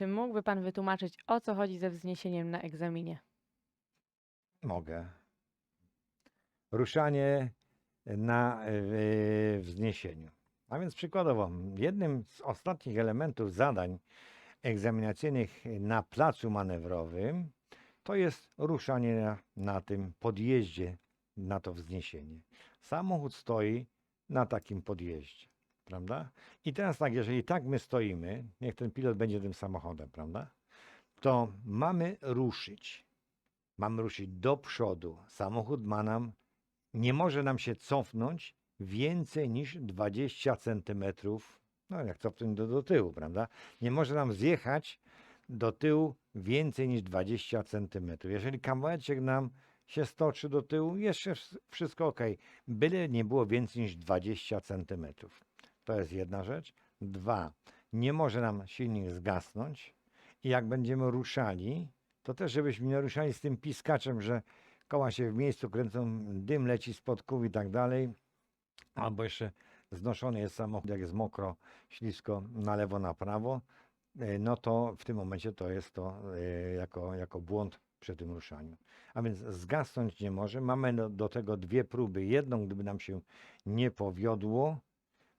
Czy mógłby pan wytłumaczyć, o co chodzi ze wzniesieniem na egzaminie? Mogę. Ruszanie na e, wzniesieniu. A więc przykładowo, jednym z ostatnich elementów zadań egzaminacyjnych na placu manewrowym to jest ruszanie na, na tym podjeździe na to wzniesienie. Samochód stoi na takim podjeździe, prawda? I teraz tak, jeżeli tak my stoimy, niech ten pilot będzie tym samochodem, prawda? To mamy ruszyć. Mamy ruszyć do przodu. Samochód ma nam, nie może nam się cofnąć więcej niż 20 centymetrów, no jak cofnąć do, do tyłu, prawda? Nie może nam zjechać do tyłu więcej niż 20 centymetrów. Jeżeli kawałeczek nam się stoczy do tyłu, jeszcze wsz- wszystko ok. Byle nie było więcej niż 20 centymetrów. To jest jedna rzecz. Dwa, nie może nam silnik zgasnąć i jak będziemy ruszali, to też żebyśmy nie ruszali z tym piskaczem, że koła się w miejscu kręcą, dym leci spod kół i tak dalej, albo jeszcze znoszony jest samochód, jak jest mokro, ślisko na lewo, na prawo, e, no to w tym momencie to jest to e, jako, jako błąd przy tym ruszaniu. A więc zgasnąć nie może. Mamy do tego dwie próby. Jedną, gdyby nam się nie powiodło,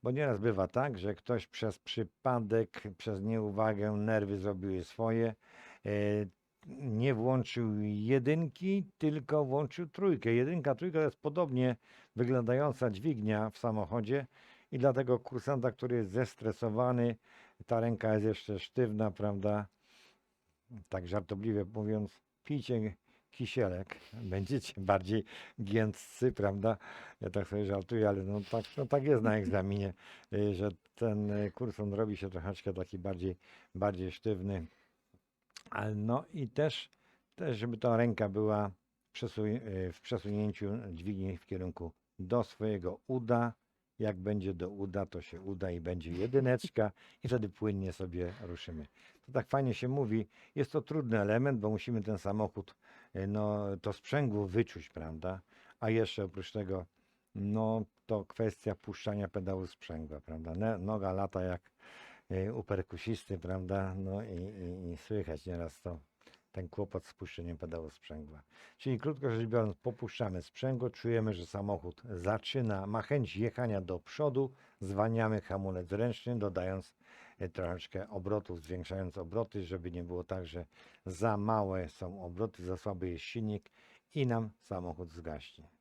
bo nieraz bywa tak, że ktoś przez przypadek, przez nieuwagę, nerwy zrobiły swoje, e, nie włączył jedynki, tylko włączył trójkę. Jedynka, trójka to jest podobnie wyglądająca dźwignia w samochodzie i dlatego kursanta, który jest zestresowany, ta ręka jest jeszcze sztywna, prawda? Tak żartobliwie mówiąc, pijcie kisielek, będziecie bardziej giętcy, prawda? Ja tak sobie żartuję, ale no tak, no tak jest na egzaminie, y, że ten y, kursant robi się troszeczkę taki bardziej, bardziej sztywny. No i też, też, żeby ta ręka była y, w przesunięciu dźwigni w kierunku do swojego uda. Jak będzie do uda, to się uda i będzie jedyneczka i wtedy płynnie sobie ruszymy. To tak fajnie się mówi. Jest to trudny element, bo musimy ten samochód, y, no to sprzęgło wyczuć, prawda? A jeszcze oprócz tego, no to kwestia puszczania pedału sprzęgła, prawda? Noga lata jak y, u perkusisty, prawda? No i, i, i słychać nieraz to, ten kłopot z puszczeniem pedału sprzęgła. Czyli krótko rzecz biorąc, popuszczamy sprzęgło, czujemy, że samochód zaczyna, ma chęć jechania do przodu, zwalniamy hamulec ręczny, dodając e, troszeczkę obrotów, zwiększając obroty, żeby nie było tak, że za małe są obroty, za słaby jest silnik i nam samochód zgaśnie.